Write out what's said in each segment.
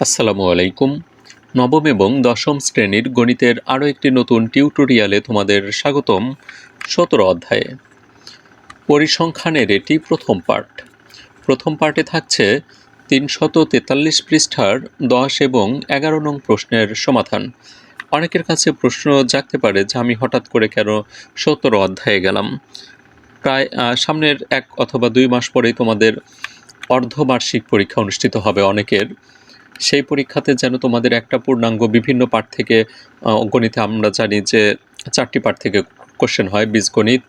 আসসালামু আলাইকুম। নবম এবং দশম শ্রেণির গণিতের আরও একটি নতুন টিউটোরিয়ালে তোমাদের স্বাগতম সতেরো অধ্যায়ে। পরিসংখ্যানের এটি প্রথম পার্ট প্রথম পার্টে থাকছে তিনশত তেতাল্লিশ পৃষ্ঠার দশ এবং এগারো নং প্রশ্নের সমাধান। অনেকের কাছে প্রশ্ন জাগতে পারে যে আমি হঠাৎ করে কেন সতেরো অধ্যায়ে গেলাম। প্রায় সামনের এক অথবা দুই মাস পরেই তোমাদের অর্ধবার্ষিক পরীক্ষা অনুষ্ঠিত হবে অনেকের। সেই পরীক্ষাতে যেন তোমাদের একটা পূর্ণাঙ্গ বিভিন্ন পাঠ থেকে গণিতে আমরা জানি যে চারটি পাঠ থেকে কোশ্চেন হয়, বীজগণিত,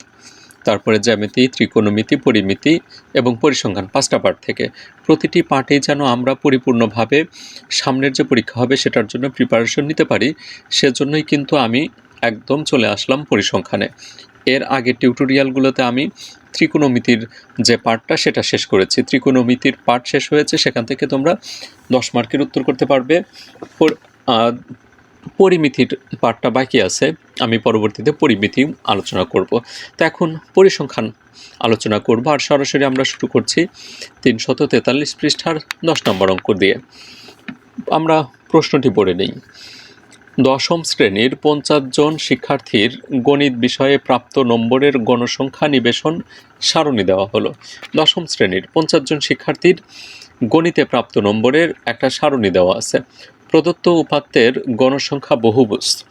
তারপরে জ্যামিতি, ত্রিকোণমিতি, পরিমিতি এবং পরিসংখ্যান পাঁচটা পাঠ থেকে। প্রতিটি পাঠেই যেন আমরা পরিপূর্ণভাবে সামনের যে পরীক্ষা হবে সেটার জন্য প্রিপারেশন নিতে পারি, সেজন্যই কিন্তু আমি একদম চলে আসলাম পরিসংখ্যানে। এর আগে টিউটোরিয়ালগুলোতে আমি ত্রিকোণমিতির যে পার্টটা সেটা শেষ করেছি। ত্রিকোণমিতির পার্ট শেষ হয়েছে, সেখান থেকে তোমরা দশ মার্কের উত্তর করতে পারবে। পরিমিতির পার্টটা বাকি আছে। আমি পরবর্তীতে পরিমিতি আলোচনা করব। তো এখন পরিসংখ্যান আলোচনা করব, আর সরাসরি আমরা শুরু করছি তিনশত তেতাল্লিশ পৃষ্ঠার দশ নম্বর অঙ্ক দিয়ে। আমরা প্রশ্নটি পড়ে নেই। দশম শ্রেণির পঞ্চাশ জন শিক্ষার্থীর গণিত বিষয়ে প্রাপ্ত নম্বরের গণসংখ্যা নিবেশন সারণী দেওয়া হলো। দশম শ্রেণির পঞ্চাশ জন শিক্ষার্থীর গণিতে প্রাপ্ত নম্বরের একটা সারণী দেওয়া আছে। প্রদত্ত উপাত্তের গণসংখ্যা বহুভুজ।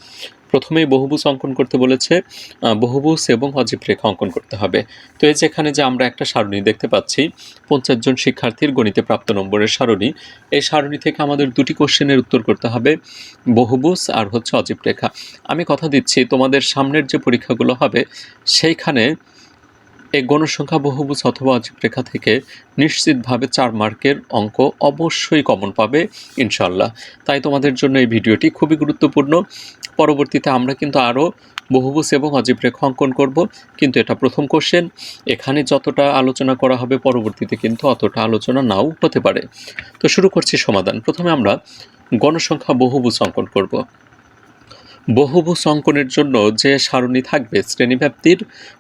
প্রথমেই বহুভুজ অঙ্কন করতে বলেছে বহুভুজ এবং অজীব রেখা অঙ্কন করতে হবে। তো এই যেখানে যে আমরা একটা সারণী দেখতে পাচ্ছি, পঞ্চাশ জন শিক্ষার্থীর গণিতে প্রাপ্ত নম্বরের সারণী, এই সারণী থেকে আমাদের দুটি কোশ্চেনের উত্তর করতে হবে বহুভুজ আর হচ্ছে অজীব রেখা। আমি কথা দিচ্ছি, তোমাদের সামনের যে পরীক্ষাগুলো হবে, সেইখানে এই গণসংখ্যা বহুভুজ অথবা অজীব রেখা থেকে নিশ্চিতভাবে চার মার্কের অঙ্ক অবশ্যই কমন পাবে ইনশাল্লাহ তাই তোমাদের জন্য এই ভিডিওটি খুবই গুরুত্বপূর্ণ। পরবর্তীতে আমরা কিন্তু আরও বহুভুজ এবং অজীব রেখা অঙ্কন করব। কিন্তু এটা প্রথম কোশ্চেন এখানে যতটা আলোচনা করা হবে পরবর্তীতে কিন্তু অতটা আলোচনা নাও হতে পারে। তো শুরু করছি সমাধান। প্রথমে আমরা গণসংখ্যা বহুভুজ অঙ্কন করব। বহুভুজ অঙ্কনের জন্য যে সারণী থাকবে, শ্রেণীব্যাপ্তির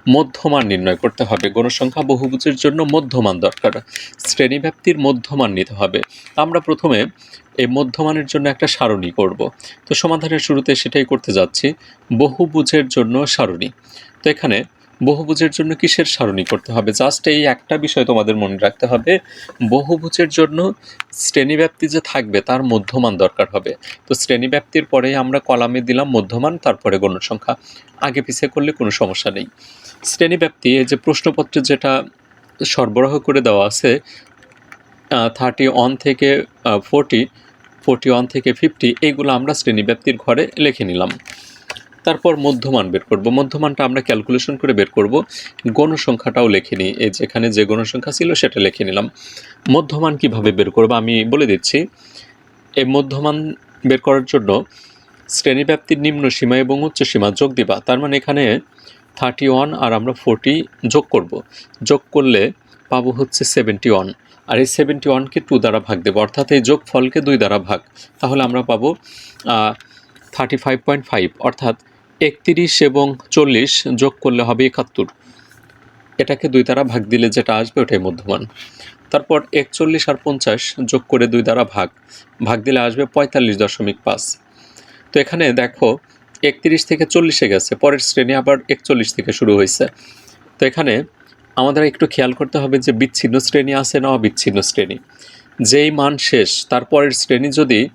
মধ্যমান নির্ণয় করতে হবে। গণসংখ্যা বহুভুজের জন্য মধ্যমান দরকার। শ্রেণীব্যাপ্তির মধ্যমান নিতে হবে। আমরা প্রথমে এই মধ্যমানের জন্য একটা সারণী করব। তো সমাধানের শুরুতে সেটাই করতে যাচ্ছি। বহুভুজের জন্য সারণী। তো এখানে বহুভুজের জন্য কিসের সারণী করতে হবে? জাস্ট এই একটা বিষয় তোমাদের মনে রাখতে হবে। বহুভুজের জন্য শ্রেণীব্যাপ্তি যে থাকবে, তার মধ্যমান দরকার হবে। তো শ্রেণীব্যাপ্তির পরে আমরা কলামে দিলাম মধ্যমান, তারপরে গণসংখ্যা আগে পিছিয়ে করলে কোনো সমস্যা নেই। শ্রেণীব্যাপ্তি, এই যে প্রশ্নপত্রে যেটা সরবরাহ করে দেওয়া আছে থার্টি ওয়ান থেকে ফোরটি ফোরটি ওয়ান থেকে ফিফটি এইগুলো আমরা শ্রেণীব্যাপ্তির ঘরে লিখে নিলাম। তারপর মধ্যমান বের করব। মধ্যমানটা আমরা ক্যালকুলেশন করে বের করব। গণসংখ্যাটাও লিখে নিই। এই যেখানে যে গণসংখ্যা ছিল সেটা লিখে নিলাম। মধ্যমান কীভাবে বের করব? আমি বলে দিচ্ছি, এই মধ্যমান বের করার জন্য শ্রেণীব্যাপ্তির নিম্ন সীমা এবং উচ্চ সীমা যোগ দিবা। তার মানে এখানে থার্টি ওয়ান আর আমরা ফোরটি যোগ করব। যোগ করলে পাবো হচ্ছে সেভেন্টি ওয়ান আর এই সেভেন্টি ওয়ানকে টু দ্বারা ভাগ দেবো। অর্থাৎ এই যোগ ফলকে দুই দ্বারা ভাগ। তাহলে আমরা পাবো থার্টি ফাইভ পয়েন্ট ফাইভ অর্থাৎ একত্রিশ এবং চল্লিশ যোগ করলে হবে একাত্তর। এটাকে দুই দ্বারা ভাগ দিলে যেটা আসবে ওটাই মধ্যমান। তারপর একচল্লিশ আর পঞ্চাশ যোগ করে দুই দ্বারা ভাগ। ভাগ দিলে আসবে পঁয়তাল্লিশ দশমিক পাঁচ। তো এখানে দেখো, একত্রিশ থেকে চল্লিশে গেছে, পরের শ্রেণি আবার একচল্লিশ থেকে শুরু হয়েছে। তো এখানে আমাদের একটু খেয়াল করতে হবে যে বিচ্ছিন্ন শ্রেণি আছে না অবিচ্ছিন্ন শ্রেণি। যেই মান শেষ তারপরের শ্রেণি যদি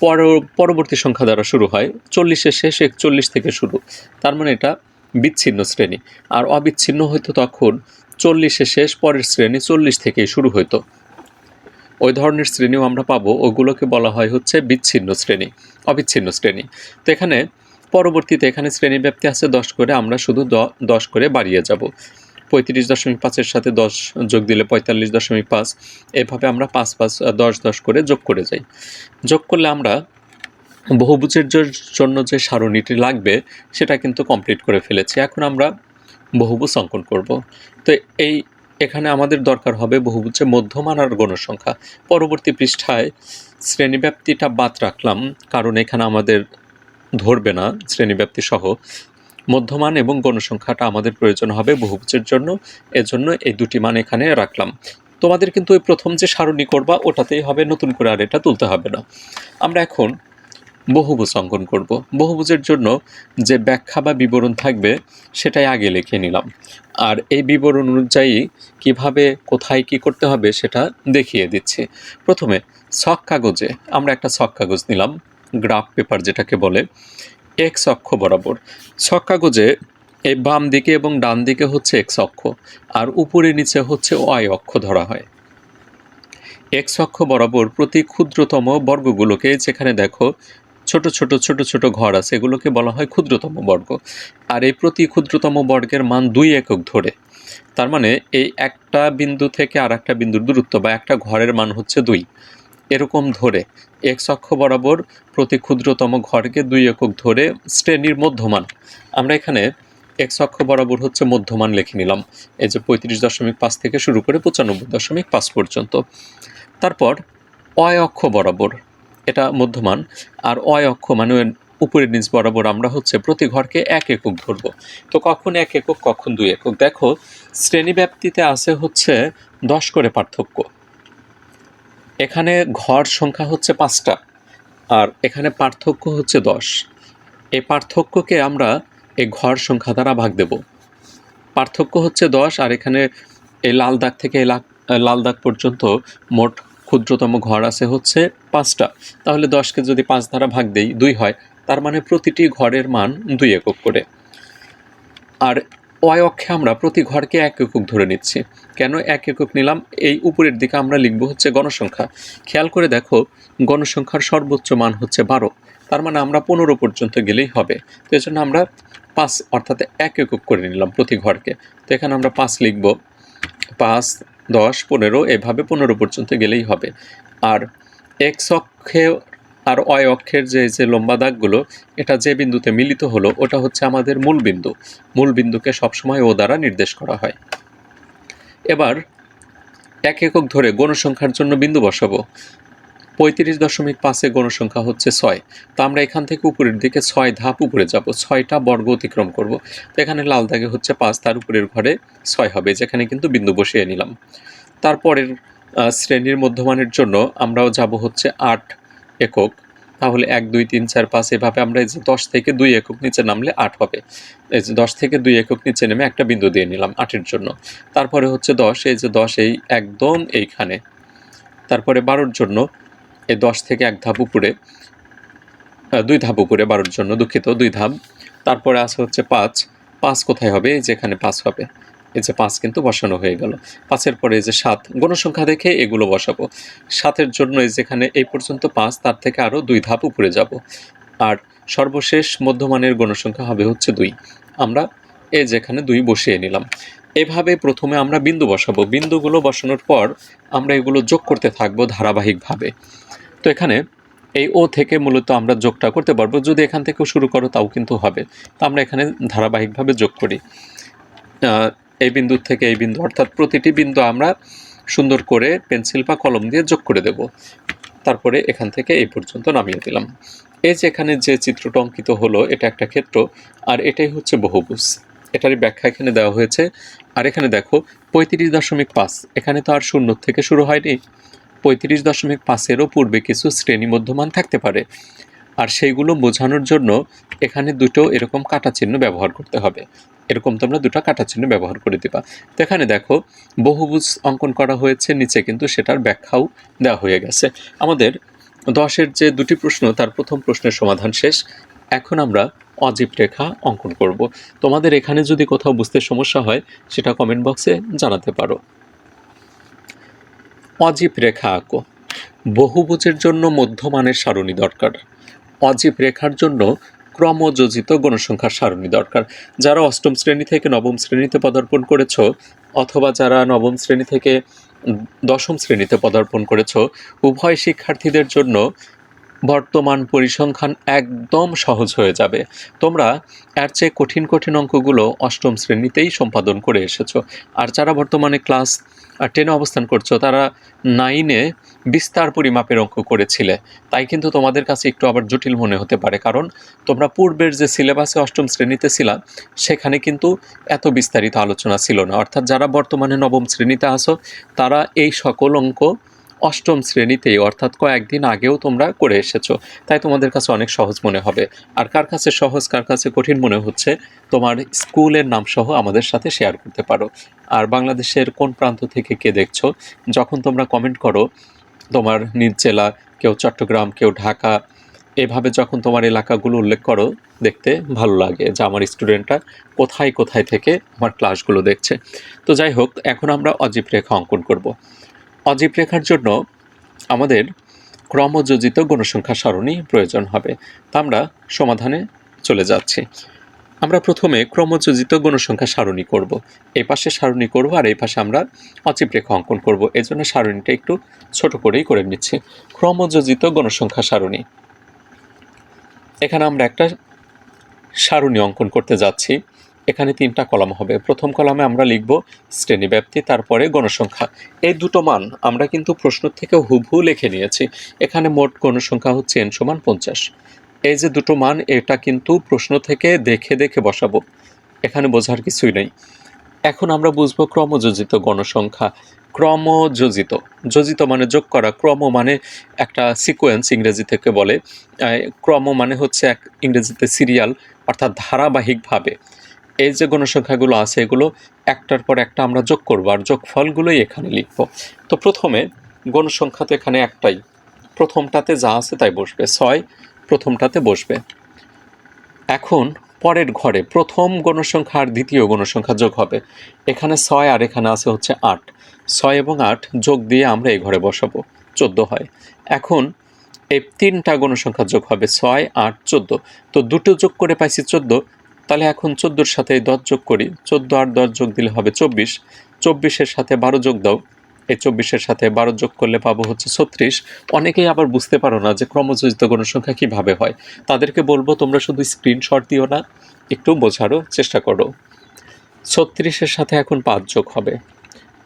পর, পরবর্তী সংখ্যা দ্বারা শুরু হয়। চল্লিশের শেষ একচল্লিশ থেকে শুরু। তার মানে এটা বিচ্ছিন্ন শ্রেণি। আর অবিচ্ছিন্ন হইতো তখন চল্লিশের শেষ পরের শ্রেণি চল্লিশ থেকেই শুরু হইতো। ওই ধরনের শ্রেণীও আমরা পাবো। ওগুলোকে বলা হয় হচ্ছে বিচ্ছিন্ন শ্রেণি, অবিচ্ছিন্ন শ্রেণি। তো এখানে পরবর্তীতে এখানে শ্রেণীব্যাপ্তি আছে দশ করে। আমরা শুধু দশ করে বাড়িয়ে যাব। পঁয়ত্রিশ দশমিক পাঁচের সাথে দশ যোগ দিলে পঁয়তাল্লিশ দশমিক পাঁচ। এভাবে আমরা পাঁচ পাঁচ দশ দশ করে যোগ করে যাই। যোগ করলে আমরা বহুভুজের জন্য যে সারণীটি লাগবে, সেটা কিন্তু কমপ্লিট করে ফেলেছি। এখন আমরা বহুভুজ অঙ্কন করব। তো এই, এখানে আমাদের দরকার হবে বহুভুজে মধ্যমান আর গণসংখ্যা পরবর্তী পৃষ্ঠায় শ্রেণীব্যাপ্তিটা বাদ রাখলাম, কারণ এখানে আমাদের ধরবে না শ্রেণীব্যাপ্তি সহ। মধ্যমান এবং গণসংখ্যাটা আমাদের প্রয়োজন হবে বহুভুজের জন্য। এজন্য এই দুটি মান এখানে রাখলাম। তোমাদের কিন্তু ওই প্রথম যে সারণী করবা, ওটাতেই হবে, নতুন করে আর এটা তুলতে হবে না। আমরা এখন বহুভুজ অঙ্কন করব। বহুভুজের জন্য যে ব্যাখ্যা বা বিবরণ থাকবে, সেটাই আগে লিখে নিলাম। আর এই বিবরণ অনুযায়ী কীভাবে, কোথায় কি করতে হবে, সেটা দেখিয়ে দিচ্ছি। প্রথমে ছক কাগজে, আমরা একটা ছক কাগজ নিলাম, গ্রাফ পেপার যেটাকে বলে। এক্স অক্ষ বরাবর। ছক কাগজে এই বাম দিকে এবং ডান দিকে হচ্ছে এক্স অক্ষ, আর উপরে নিচে হচ্ছে ওয়াই অক্ষ ধরা হয়। এক্স অক্ষ বরাবর প্রতি ক্ষুদ্রতম বর্গগুলোকে যেখানে দেখো ছোট ছোট ছোট ছোট ঘর আছে, এগুলোকে বলা হয় ক্ষুদ্রতম বর্গ। আর এই প্রতি ক্ষুদ্রতম বর্গের মান দুই একক ধরে। তার মানে এই একটা বিন্দু থেকে আর একটা বিন্দুর দূরত্ব বা একটা ঘরের মান হচ্ছে দুই। এরকম ধরে এক্স অক্ষ বরাবর প্রতি ক্ষুদ্রতম ঘরকে দুই একক ধরে শ্রেণির মধ্যমান। আমরা এখানে এক্স অক্ষ বরাবর হচ্ছে মধ্যমান লিখে নিলাম। এই যে পঁয়ত্রিশ দশমিক পাঁচ থেকে শুরু করে পঁচানব্বই দশমিক পাঁচ পর্যন্ত। তারপর অয় অক্ষ বরাবর, এটা মধ্যমান, আর অয় অক্ষ মানে উপরের নিচ বরাবর আমরা হচ্ছে প্রতি ঘরকে এক একক ধরবো। তো কখন এক একক, কখন দুই একক? দেখো, শ্রেণীব্যাপ্তিতে আছে হচ্ছে দশ করে পার্থক্য। এখানে ঘর সংখ্যা হচ্ছে পাঁচটা, আর এখানে পার্থক্য হচ্ছে দশ। এই পার্থক্যকে আমরা এই ঘর সংখ্যা দ্বারা ভাগ দেব। পার্থক্য হচ্ছে দশ, আর এখানে এই লাল দাগ থেকে লাল দাগ পর্যন্ত মোট ক্ষুদ্রতম ঘর আছে হচ্ছে পাঁচটা। তাহলে দশকে যদি পাঁচ দ্বারা ভাগ দেই, দুই হয়, তার মানে প্রতিটি ঘরের মান দুই একক করে। আর অয় অক্ষে আমরা প্রতি ঘরকে এক একক ধরে নিচ্ছি। কেন এক একক নিলাম? এই উপরের দিকে আমরা লিখব হচ্ছে গণসংখ্যা। খেয়াল করে দেখো, গণসংখ্যার সর্বোচ্চ মান হচ্ছে বারো। তার মানে আমরা পনেরো পর্যন্ত গেলেই হবে। তো এই জন্য আমরা পাঁচ অর্থাৎ এক একক করে নিলাম প্রতি ঘরকে। তো এখানে আমরা পাঁচ লিখব। পাঁচ, দশ, পনেরো, এভাবে পনেরো পর্যন্ত গেলেই হবে। আর এক্স অক্ষে আর অয় অক্ষের যে যে লম্বা দাগগুলো, এটা যে বিন্দুতে মিলিত হলো, ওটা হচ্ছে আমাদের মূল বিন্দু। মূল বিন্দুকে সবসময় ও দ্বারা নির্দেশ করা হয়। এবার, এক একক ধরে গণসংখ্যার জন্য বিন্দু বসাবো। পঁয়ত্রিশ দশমিক পাঁচে গণসংখ্যা হচ্ছে ছয়। তো আমরা এখান থেকে উপরের দিকে ছয় ধাপ উপরে যাব। ছয়টা বর্গ অতিক্রম করব। তো এখানে লাল দাগে হচ্ছে পাঁচ, তার উপরের ঘরে ছয় হবে। যেখানে কিন্তু বিন্দু বসিয়ে নিলাম। তারপরের শ্রেণির মধ্যমানের জন্য আমরাও যাব হচ্ছে আট। একক, তাহলে এক, দুই, তিন, চার, পাঁচ, এভাবে আমরা এই যে দশ থেকে দুই একক নিচে নামলে আট হবে। এই যে দশ থেকে দুই একক নিচে নেমে একটা বিন্দু দিয়ে নিলাম আটের জন্য। তারপরে হচ্ছে দশ, এই যে দশ এই একদম এইখানে। তারপরে বারোর জন্য এই দশ থেকে এক ধাপ উপরে দুই ধাপ উপরে বারোর জন্য দুঃখিত, দুই ধাপ। তারপরে আছে হচ্ছে পাঁচ। পাঁচ কোথায় হবে? এই যে এখানে পাঁচ হবে। এই যে পাঁচ কিন্তু বসানো হয়ে গেল। পাঁচের পরে এই যে সাত, গণসংখ্যা দেখে এগুলো বসাবো। সাতের জন্য এই যেখানে এই পর্যন্ত পাঁচ, তার থেকে আরও দুই ধাপ উপরে যাব। আর সর্বশেষ মধ্যমানের গণসংখ্যা হবে হচ্ছে দুই। আমরা এই যেখানে দুই বসিয়ে নিলাম। এভাবে প্রথমে আমরা বিন্দু বসাবো। বিন্দুগুলো বসানোর পর আমরা এগুলো যোগ করতে থাকব ধারাবাহিকভাবে। তো এখানে এই ও থেকে মূলত আমরা যোগটা করতে পারব। যদি এখান থেকেও শুরু করো, তাও কিন্তু হবে। তো আমরা এখানে ধারাবাহিকভাবে যোগ করি। এই বিন্দু থেকে এই বিন্দু, অর্থাৎ প্রতিটি বিন্দু আমরা সুন্দর করে পেন্সিল বা কলম দিয়ে যোগ করে দেব। তারপরে এখান থেকে এই পর্যন্ত নামিয়ে দিলাম। এই যে এখানে যে চিত্রটা অঙ্কিত হলো, এটা একটা ক্ষেত্র, আর এটাই হচ্ছে বহুভুজ। এটারই ব্যাখ্যা এখানে দেওয়া হয়েছে। আর এখানে দেখো, পঁয়ত্রিশ দশমিক পাঁচ, এখানে তো আর শূন্য থেকে শুরু হয়নি। পঁয়ত্রিশ দশমিক পাঁচেরও পূর্বে কিছু শ্রেণি মধ্যমান থাকতে পারে। আর সেইগুলো বোঝানোর জন্য এখানে দুটো এরকম কাটা চিহ্ন ব্যবহার করতে হবে। এরকম তোমরা দুটো কাটা চিহ্ন ব্যবহার করে দিবা। তো এখানে দেখো, বহুভুজ অঙ্কন করা হয়েছে, নিচে কিন্তু সেটার ব্যাখ্যাও দেওয়া হয়ে গেছে। আমাদের দশের যে দুটি প্রশ্ন, তার প্রথম প্রশ্নের সমাধান শেষ। এখন আমরা অজীব রেখা অঙ্কন করব। তোমাদের এখানে যদি কোথাও বুঝতে সমস্যা হয়, সেটা কমেন্ট বক্সে জানাতে পারো। অজীব রেখা আঁকো। বহুভুজের জন্য মধ্যমানের সারণী দরকার। অজীব রেখার জন্য ক্রমযোজিত গণসংখ্যার সারণী দরকার। যারা অষ্টম শ্রেণি থেকে নবম শ্রেণীতে পদার্পণ করেছ অথবা যারা নবম শ্রেণি থেকে দশম শ্রেণীতে পদার্পণ করেছ, উভয় শিক্ষার্থীদের জন্য বর্তমান পরিসংখ্যান একদম সহজ হয়ে যাবে। তোমরা এর চেয়ে কঠিন কঠিন অঙ্কগুলো অষ্টম শ্রেণীতেই সম্পাদন করে এসেছ। আর যারা বর্তমানে ক্লাস টেনে অবস্থান করছ, তারা নাইনে বিস্তার পরিমাপের অঙ্ক করেছিলে। তাই কিন্তু তোমাদের কাছে একটু আবার জটিল মনে হতে পারে, কারণ তোমরা পূর্বের যে সিলেবাসে অষ্টম শ্রেণীতে ছিলা, সেখানে কিন্তু এত বিস্তারিত আলোচনা ছিল না। অর্থাৎ যারা বর্তমানে নবম শ্রেণীতে আসো তারা এই সকল অঙ্ক অষ্টম শ্রেণীতেই অর্থাৎ কয়েকদিন আগেও তোমরা করে এসেছ। তাই তোমাদের কাছে অনেক সহজ মনে হবে। আর কার কাছে সহজ, কার কাছে কঠিন মনে হচ্ছে, তোমার স্কুলের নাম সহ আমাদের সাথে শেয়ার করতে পারো। আর বাংলাদেশের কোন প্রান্ত থেকে কে দেখছ, যখন তোমরা কমেন্ট করো, তোমার নিজ জেলা, কেউ চট্টগ্রাম, কেউ ঢাকা, এভাবে যখন তোমার এলাকাগুলো উল্লেখ করো, দেখতে ভালো লাগে যে আমার স্টুডেন্টরা কোথায় কোথায় থেকে আমার ক্লাসগুলো দেখছে। তো যাই হোক, এখন আমরা অজীব রেখা অঙ্কন করব। অজীব রেখার জন্য আমাদের ক্রমযোজিত গণসংখ্যা সারণী প্রয়োজন হবে। তা আমরা সমাধানে চলে যাচ্ছি। আমরা প্রথমে ক্রমযোজিত গণসংখ্যা সারণী করব। এই পাশে সারণী করব আর এই পাশে আমরা অচিপ রেখা অঙ্কন করব। এই জন্য সারণীটা একটু ছোট করেই করে নিচ্ছি। ক্রমযোজিত গণসংখ্যা সারণী। এখানে আমরা একটা সারণী অঙ্কন করতে যাচ্ছি। এখানে তিনটা কলাম হবে। প্রথম কলামে আমরা লিখব শ্রেণীব্যাপ্তি, তারপরে গণসংখ্যা। এই দুটো মান আমরা কিন্তু প্রশ্ন থেকে হুবহু লিখে নিয়েছি। এখানে মোট গণসংখ্যা হচ্ছে এন সমান পঞ্চাশ। এই যে দুটো মান, এটা কিন্তু প্রশ্ন থেকে দেখে দেখে বসাবো। এখানে বোঝার কিছুই নেই। এখন আমরা বুঝব ক্রমযোজিত গণসংখ্যা। ক্রমযোজিত। যোজিত মানে যোগ করা। ক্রম মানে একটা সিকোয়েন্স ইংরেজি থেকে বলে। ক্রম মানে হচ্ছে এক ইংরেজিতে সিরিয়াল অর্থাৎ ধারাবাহিকভাবে। এই যে গণসংখ্যাগুলো আছে, এগুলো একটার পর একটা আমরা যোগ করব আর যোগফলগুলোই এখানে লিখব। তো প্রথমে গণসংখ্যা তো এখানে একটাই। প্রথমটাতে যা আছে তাই বসবে। ছয়, প্রথমটাতে বসবে। এখন পরের ঘরে প্রথম গণসংখ্যা আর দ্বিতীয় গণসংখ্যা যোগ হবে। এখানে ছয় আর এখানে আছে হচ্ছে আট। ছয় এবং আট যোগ দিয়ে আমরা এই ঘরে বসাবো, চোদ্দ হয়। এখন এই তিনটা গণসংখ্যা যোগ হবে, ছয়, আট, চোদ্দ। তো দুটো যোগ করে পাইছি চোদ্দ তাহলে এখন চোদ্দোর সাথে দশ যোগ করি, চোদ্দ আর দশ যোগ দিলে হবে চব্বিশ। চব্বিশের সাথে বারো যোগ দাও। এই চব্বিশের সাথে বারো যোগ করলে পাবো হচ্ছে ছত্রিশ। অনেকেই আবার বুঝতে পারো না যে ক্রমযোজিত গণসংখ্যা কীভাবে হয়। তাদেরকে বলব, তোমরা শুধু স্ক্রিনশট দিও না, একটু বোঝারও চেষ্টা করো। ছত্রিশের সাথে এখন পাঁচ যোগ হবে।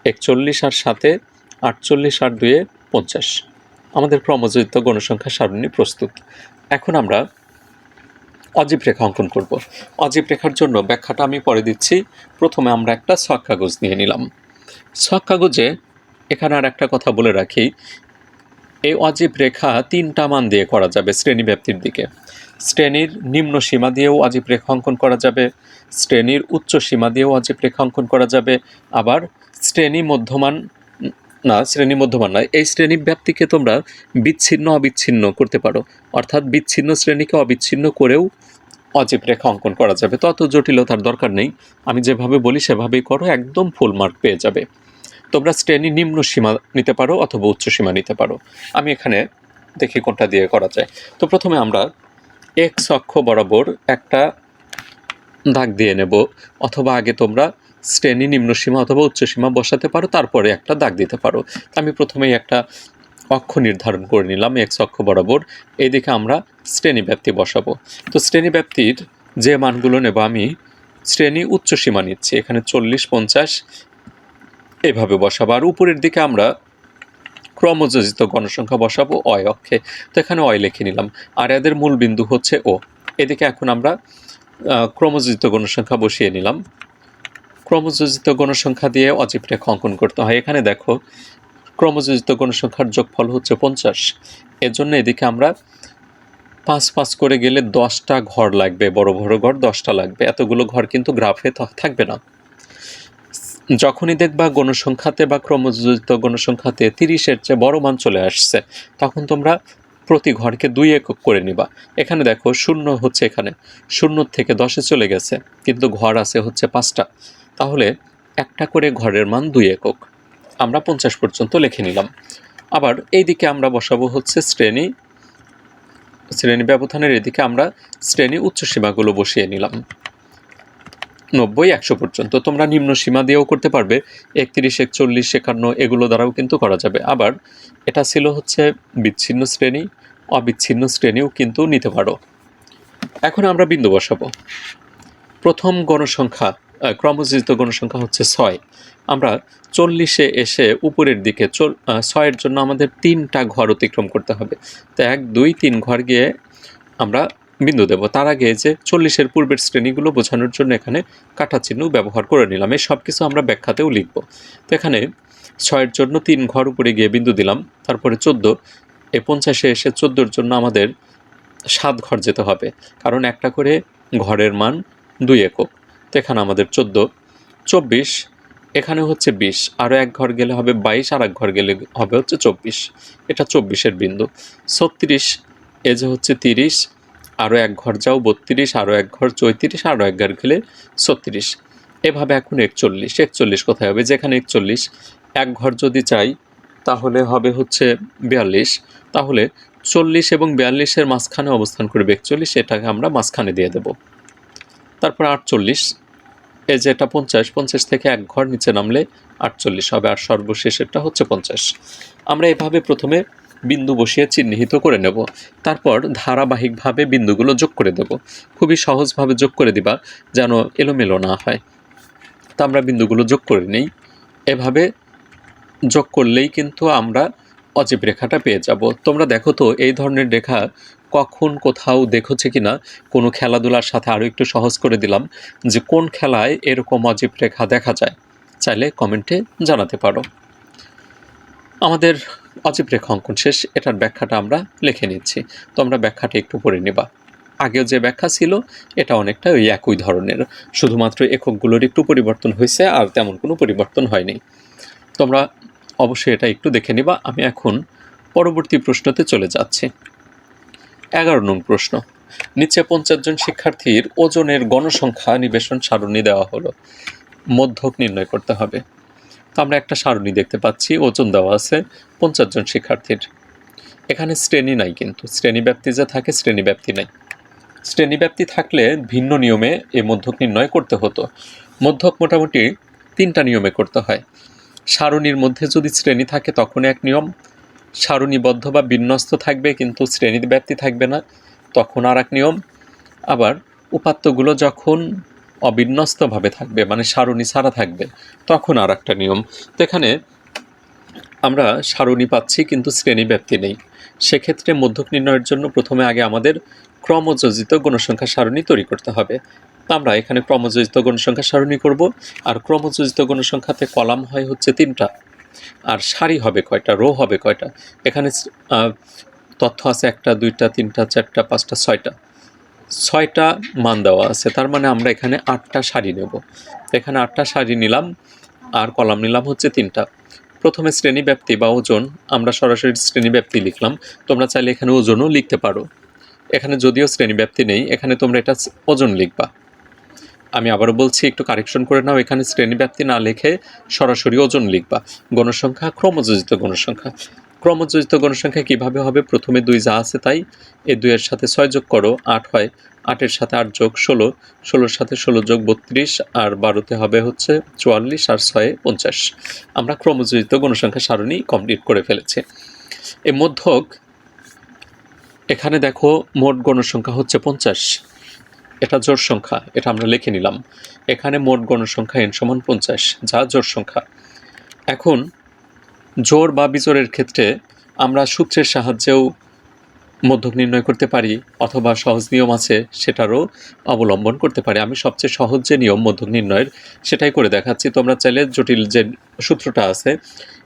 একচল্লিশ আর সাথে আটচল্লিশ আর দুয়ে পঞ্চাশ। আমাদের ক্রমযোজিত গণসংখ্যা সারণী প্রস্তুত। এখন আমরা অজীব রেখা অঙ্কন করব। অজীব রেখার জন্য ব্যাখ্যাটা আমি পরে দিচ্ছি। প্রথমে আমরা একটা ছক কাগজ নিয়ে নিলাম। ছক কাগজে এখানে আর একটা কথা বলে রাখি। এই অজীব রেখা তিনটা মান দিয়ে করা যাবে শ্রেণি ব্যাপ্তির দিকে। শ্রেণির নিম্ন সীমা দিয়েও অজীব রেখা অঙ্কন করা যাবে। শ্রেণির উচ্চ সীমা দিয়েও অজীব রেখা অঙ্কন করা যাবে। আবার শ্রেণি মধ্যমান না, শ্রেণি মধ্যমান নয়। এই শ্রেণি ব্যাপ্তিকে তোমরা বিচ্ছিন্ন, অবিচ্ছিন্ন করতে পারো। অর্থাৎ বিচ্ছিন্ন শ্রেণীকে অবিচ্ছিন্ন করেও অজীব রেখা অঙ্কন করা যাবে। তত জটিলতার দরকার নেই। আমি যেভাবে বলি, সেভাবেই করো, একদম ফুল মার্ক পেয়ে যাবে। তোমরা শ্রেণি নিম্ন সীমা নিতে পারো অথবা উচ্চ সীমা নিতে পারো। আমি এখানে দেখি কোনটা দিয়ে করা যায়। তো প্রথমে আমরা এক্স অক্ষ বরাবর একটা দাগ দিয়ে নেব। অথবা আগে তোমরা শ্রেণি নিম্ন সীমা অথবা উচ্চ সীমা বসাতে পারো, তারপরে একটা দাগ দিতে পারো। আমি প্রথমেই একটা অক্ষ নির্ধারণ করে নিলাম এক্স অক্ষ বরাবর। এইদিকে আমরা শ্রেণি ব্যাপ্তি বসাবো। তো শ্রেণি ব্যাপ্তির যে মানগুলো নেব আমি, শ্রেণি উচ্চ সীমা নিচ্ছি, এখানে চল্লিশ, পঞ্চাশ এভাবে বসাবো। আর উপরের দিকে আমরা ক্রমযোজিত গণসংখ্যা বসাবো অয় অক্ষে। তো এখানে অয় লিখে নিলাম। আর এদের মূল বিন্দু হচ্ছে ও এদিকে এখন আমরা ক্রমযোজিত গণসংখ্যা বসিয়ে নিলাম। ক্রমযোজিত গণসংখ্যা দিয়ে অজীব রেখা অঙ্কন করতে হয়। এখানে দেখো, ক্রমযোজিত গণসংখ্যার যোগফল হচ্ছে পঞ্চাশ। এর জন্য এদিকে আমরা পাঁচ পাঁচ করে গেলে দশটা ঘর লাগবে, বড় বড় ঘর দশটা লাগবে। এতগুলো ঘর কিন্তু গ্রাফে থাকবে না। যখনই দেখবা গণসংখ্যাতে বা ক্রমযোজিত গণসংখ্যাতে তিরিশের চেয়ে বড় মান চলে আসছে, তখন তোমরা প্রতি ঘরকে দুই একক করে নিবা। এখানে দেখো, শূন্য হচ্ছে এখানে। শূন্য থেকে দশে চলে গেছে, কিন্তু ঘর আছে হচ্ছে পাঁচটা। তাহলে একটা করে ঘরের মান দুই একক। আমরা পঞ্চাশ পর্যন্ত লিখে নিলাম। আবার এইদিকে আমরা বসাবো হচ্ছে শ্রেণি। শ্রেণি ব্যবধানের এদিকে আমরা শ্রেণি উচ্চ সীমাগুলো বসিয়ে নিলাম। নব্বই, একশো পর্যন্ত। তোমরা নিম্ন সীমা দিয়েও করতে পারবে। একত্রিশ, একচল্লিশ, একান্ন, এগুলো দ্বারাও কিন্তু করা যাবে। আবার এটা ছিল হচ্ছে বিচ্ছিন্ন শ্রেণি, অবিচ্ছিন্ন শ্রেণীও কিন্তু নিতে পারো। এখন আমরা বিন্দু বসাবো। প্রথম গণসংখ্যা আহ, ক্রমযোজিত গণসংখ্যা হচ্ছে ছয়। আমরা চল্লিশে এসে উপরের দিকে ছয়ের জন্য আমাদের তিনটা ঘর অতিক্রম করতে হবে। তো এক দুই তিন ঘর গিয়ে আমরা বিন্দু দেব। তার আগে যে চল্লিশের পূর্বের শ্রেণীগুলো বোঝানোর জন্য এখানে কাটা চিহ্ন ব্যবহার করে নিলাম। এই সব কিছু আমরা ব্যাখ্যাতেও লিখব। তো এখানে ছয়ের জন্য তিন ঘর উপরে গিয়ে বিন্দু দিলাম। তারপরে চোদ্দ এ পঞ্চাশে এসে চোদ্দোর জন্য আমাদের সাত ঘর যেতে হবে। কারণ একটা করে ঘরের মান দুই একক। তো এখানে আমাদের চোদ্দ। চব্বিশ, এখানে হচ্ছে বিশ। আরও এক ঘর গেলে হবে বাইশ, আর এক ঘর গেলে হবে হচ্ছে চব্বিশ। এটা চব্বিশের বিন্দু। ছত্রিশ এ যে হচ্ছে তিরিশ আরও এক ঘর যাও বত্রিশ আরও এক ঘর চৌত্রিশ আরও এক ঘর গেলে ছত্রিশ। এভাবে এখন একচল্লিশ। একচল্লিশ কোথায় হবে? যেখানে একচল্লিশ, এক ঘর যদি চাই, তাহলে হবে হচ্ছে বিয়াল্লিশ। তাহলে চল্লিশ এবং বিয়াল্লিশের মাঝখানে অবস্থান করবে একচল্লিশ, এটাকে আমরা মাঝখানে দিয়ে দেব। তারপর আটচল্লিশ। এই যে এটা পঞ্চাশ পঞ্চাশ থেকে এক ঘর নিচে নামলে আটচল্লিশ হবে আর সর্বশেষ সর্বশেষেরটা হচ্ছে পঞ্চাশ। আমরা এভাবে প্রথমে বিন্দু বসিয়ে চিহ্নিত করে নেব। তারপর ধারাবাহিকভাবে বিন্দুগুলো যোগ করে দেব। খুবই সহজভাবে যোগ করে দিবা যেন এলোমেলো না হয়। তা আমরা বিন্দুগুলো যোগ করে নেই। এভাবে যোগ করলেই কিন্তু আমরা অজীব রেখাটা পেয়ে যাব। তোমরা দেখো তো এই ধরনের রেখা কখন কোথাও দেখেছে কিনা, কোনো খেলাধুলার সাথে আরও একটু সহজ করে দিলাম যে কোন খেলায় এরকম অজীব রেখা দেখা যায়। চাইলে কমেন্টে জানাতে পারো। আমাদের অজীব রেখা অঙ্কন শেষ, এটার ব্যাখ্যাটা আমরা লিখে নিচ্ছি। তোমরা ব্যাখ্যাটা একটু পড়ে নেবা। আগেও যে ব্যাখ্যা ছিল, এটা অনেকটা ওই একই ধরনের। শুধুমাত্র এককগুলোর একটু পরিবর্তন হয়েছে আর তেমন কোনো পরিবর্তন হয়নি। তোমরা অবশ্যই এটা একটু দেখে নিবা। আমি এখন পরবর্তী প্রশ্নতে চলে যাচ্ছি। এগারো নং প্রশ্ন। নিচে পঞ্চাশ জন শিক্ষার্থীর ওজনের গণসংখ্যা নিবেশন সারণী দেওয়া হলো। মধ্যক নির্ণয় করতে হবে। তো আমরা একটা সারণী দেখতে পাচ্ছি, ওজন দেওয়া আছে পঞ্চাশ জন শিক্ষার্থীর। এখানে শ্রেণি নাই কিন্তু, শ্রেণি ব্যাপ্তি যে থাকে শ্রেণি ব্যাপ্তি নাই। শ্রেণি ব্যাপ্তি থাকলে ভিন্ন নিয়মে এই মধ্যক নির্ণয় করতে হতো। মধ্যক মোটামুটি তিনটা নিয়মে করতে হয়। সারণীর মধ্যে যদি শ্রেণি থাকে তখন এক নিয়ম সারণীবদ্ধ বা বিন্যস্ত থাকবে, কিন্তু শ্রেণির ব্যাপ্তি থাকবে না। তখন আর এক নিয়ম, আবার উপাত্তগুলো যখন অবিন্যস্তভাবে থাকবে মানে সারণী ছাড়া থাকবে, তখন আর একটা নিয়ম। তো এখানে আমরা সারণী পাচ্ছি, কিন্তু শ্রেণি ব্যাপ্তি নেই। সেক্ষেত্রে মধ্যক নির্ণয়ের জন্য প্রথমে আগে আমাদের ক্রমযোজিত গণসংখ্যা সারণী তৈরি করতে হবে। আমরা এখানে ক্রমযোজিত গণসংখ্যা সারণী করব, আর ক্রমযোজিত গণসংখ্যাতে কলাম হয় হচ্ছে তিনটা। আর সারি হবে কয়টা, রো হবে কয়টা? এখানে তথ্য আছে একটা, দুইটা, তিনটা, চারটা, পাঁচটা, ছয়টা। ছয়টা মান দেওয়া আছে, তার মানে আমরা এখানে আটটা শাড়ি নেব। এখানে আটটা শাড়ি নিলাম, আর কলাম নিলাম হচ্ছে তিনটা। প্রথমে শ্রেণি ব্যাপ্তি বা ওজন, আমরা সরাসরি শ্রেণি ব্যাপ্তি লিখলাম। তোমরা চাইলে এখানে ওজনও লিখতে পারো। এখানে যদিও শ্রেণি ব্যাপ্তি নেই, এখানে তোমরা এটা ওজন লিখবা। আমি আবারও বলছি, একটু কারেকশন করে নাও, এখানে শ্রেণি ব্যাপ্তি না লিখে সরাসরি ওজন লিখবা। গণসংখ্যা, ক্রমযোজিত গণসংখ্যা। ক্রমযোজিত গণসংখ্যা কীভাবে হবে? প্রথমে দুই যা আছে তাই। এই দুইয়ের সাথে ছয় যোগ করো, আট হয়। আটের সাথে আট যোগ ষোলো। ষোলোর সাথে ষোলো যোগ বত্রিশ, আর বারোতে হবে হচ্ছে চুয়াল্লিশ, আর ছয়ে পঞ্চাশ। আমরা ক্রমযোজিত গণসংখ্যা সারণী কমপ্লিট করে ফেলেছি। এই মধ্যক, এখানে দেখো মোট গণসংখ্যা হচ্ছে পঞ্চাশ। এটা জোর সংখ্যা, এটা আমরা লিখে নিলাম। এখানে মোট গণসংখ্যা এন সমান পঞ্চাশ, যা জোর সংখ্যা। এখন, জোর বা বিজোরের ক্ষেত্রে আমরা সূত্রের সাহায্যেও মধ্যক নির্ণয় করতে পারি, অথবা সহজ নিয়ম আছে, সেটারও অবলম্বন করতে পারি। আমি সবচেয়ে সহজ যে নিয়ম মধ্যক নির্ণয়ের, সেটাই করে দেখাচ্ছি। তোমরা চাইলে জটিল যে সূত্রটা আছে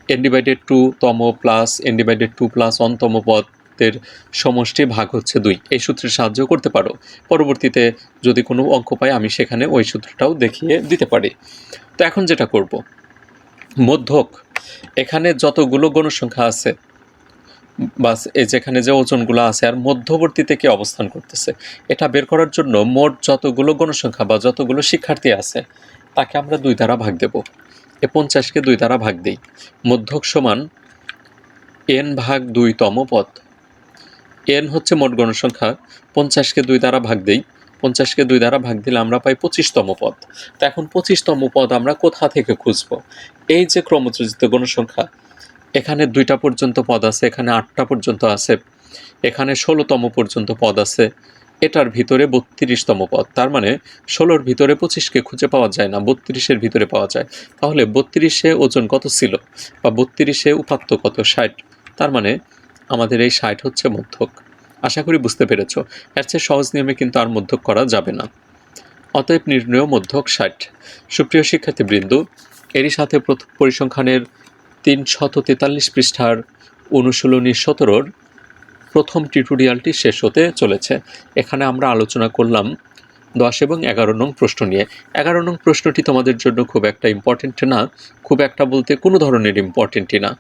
এন ডিভাইডেড টু তম plus n divided two plus অনতম পদের সমষ্টি ভাগ হচ্ছে দুই। এই সূত্রের সাহায্য করতে পারো। পরবর্তীতে যদি কোনো অঙ্ক পাই, আমি সেখানে ওই সূত্রটাও দেখিয়ে দিতে পারি। তো এখন যেটা করব। মধ্যক, এখানে যতগুলো গণসংখ্যা আছে, বাস এই যেখানে যে ওজনগুলো আছে, আর মধ্যবর্তীতে কি অবস্থান করতেছে, এটা বের করার জন্য মোট যতগুলো গণসংখ্যা বা যতগুলো শিক্ষার্থী আছে, তাকে আমরা দুই দ্বারা ভাগ দেব। এ পঞ্চাশকে দুই দ্বারা ভাগ দিই। মধ্যক সমান এন ভাগ দুইতম পদ। এন হচ্ছে মোট গণসংখ্যা, পঞ্চাশকে দুই দ্বারা ভাগ দেই। পঞ্চাশকে দুই দ্বারা ভাগ দিলে আমরা পাই পঁচিশতম পদ। তো এখন পঁচিশতম পদ আমরা কোথা থেকে খুঁজব? এই যে ক্রমযোজিত গণসংখ্যা, এখানে দুইটা পর্যন্ত পদ আছে, এখানে আটটা পর্যন্ত আছে, এখানে ষোলোতম পর্যন্ত পদ আছে, এটার ভিতরে বত্রিশতম পদ। তার মানে ষোলোর ভিতরে পঁচিশকে খুঁজে পাওয়া যায় না, বত্রিশের ভিতরে পাওয়া যায়। তাহলে বত্রিশে ওজন কত ছিল? বা বত্রিশে উপাত্ত কত? ষাট। তার মানে আমাদের এই ষাট হচ্ছে মধ্যক। আশা করি বুঝতে পেরেছ, এর চেয়ে সহজ নিয়মে কিন্তু আর মধ্যক করা যাবে না। অতএব নির্ণয় মধ্যক ষাট। সুপ্রিয় শিক্ষার্থীবৃন্দ, এরই সাথে প্রথম পরিসংখ্যানের তিন শত তেতাল্লিশ পৃষ্ঠার অনুশীলনী সতেরোর প্রথম টিউটোরিয়ালটি শেষ হতে চলেছে। এখানে আমরা আলোচনা করলাম দশ এবং এগারো নং প্রশ্ন নিয়ে। এগারো নং প্রশ্নটি তোমাদের জন্য খুব একটা ইম্পর্টেন্ট না, খুব একটা বলতে কোনো ধরনের ইম্পর্টেন্টই না।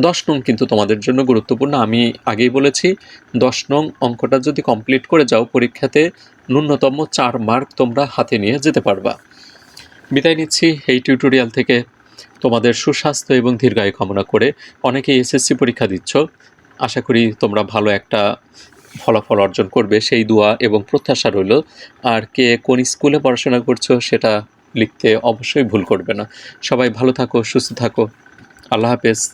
দশ নং কিন্তু তোমাদের জন্য গুরুত্বপূর্ণ। আমি আগেই বলেছি, দশ নং অঙ্কটা যদি কমপ্লিট করে যাও, পরীক্ষাতে ন্যূনতম চার মার্ক তোমরা হাতে নিয়ে যেতে পারবা। বিদায় নিচ্ছি এই টিউটোরিয়াল থেকে। তোমাদের সুস্বাস্থ্য এবং দীর্ঘায়ু কামনা করে অনেকেই এসএসসি পরীক্ষা দিচ্ছ। আশা করি তোমরা ভালো একটা ফলাফল অর্জন করবে। সেই দোয়া এবং প্রত্যাশা রইল। আর কে কোন স্কুলে পড়াশোনা করছ সেটা লিখতে অবশ্যই ভুল করবে না। সবাই ভালো থাকো, সুস্থ থাকো। আল্লাহ হাফেজ।